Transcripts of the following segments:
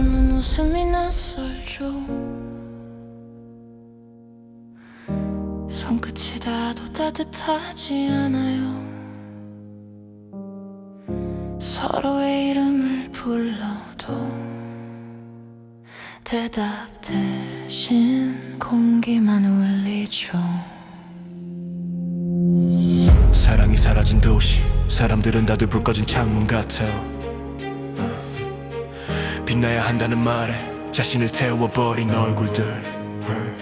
웃음이 낯설죠. 손끝이 닿아도 따뜻하지 않아요. 서로의 이름을 불러도 대답 대신 공기만 울리죠. 사랑이 사라진 도시 사람들은 다들 불 꺼진 창문 같아요. 어. 빛나야 한다는 말에 자신을 태워버린 얼굴들. 어.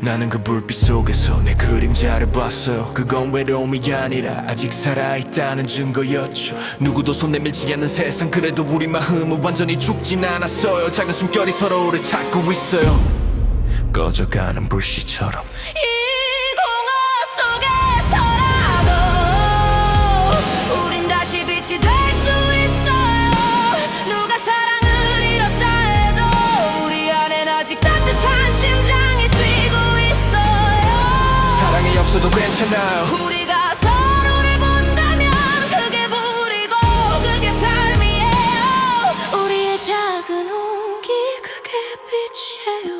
나는 그 불빛 속에서 내 그림자를 봤어요. 그건 외로움이 아니라 아직 살아있다는 증거였죠. 누구도 손 내밀지 않는 세상 그래도 우리 마음은 완전히 죽진 않았어요. 작은 숨결이 서로를 찾고 있어요. 꺼져가는 불씨처럼 없어도 괜찮아요. 우리가 서로를 본다면 그게 불이고 그게 삶이에요. 우리의 작은 온기 그게 빛이에요.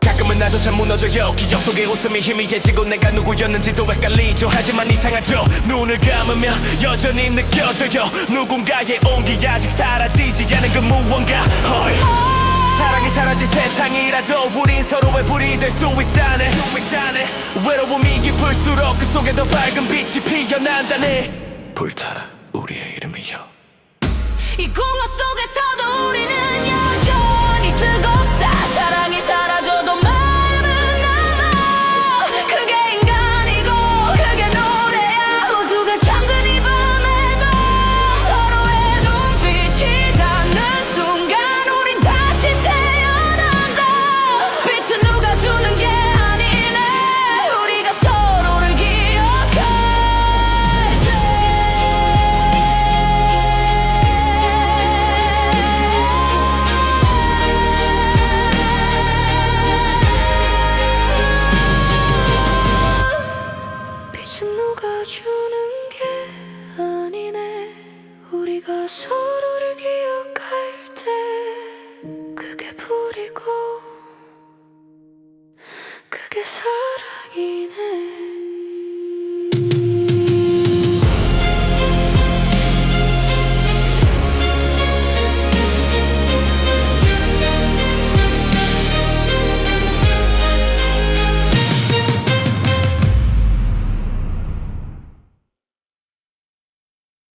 가끔은 나조차 무너져요 기억 속에 웃음이 희미해지고 내가 누구였는지도 헷갈리죠. 하지만 이상하죠. 눈을 감으면 여전히 느껴져요. 누군가의 온기 아직 사라지지 않은 그 무언가. 헐 사랑이 사라진 세상이라도 우린 서로의 불이 될 수 있다네. 외로움이 깊을수록 그 속에 더 밝은 빛이 피어난다네. 불타라 우리의 이름이여. 이 공허 속에서도 우리는 우리가 서로를 기억할 때 그게 불이고 그게 사랑이네.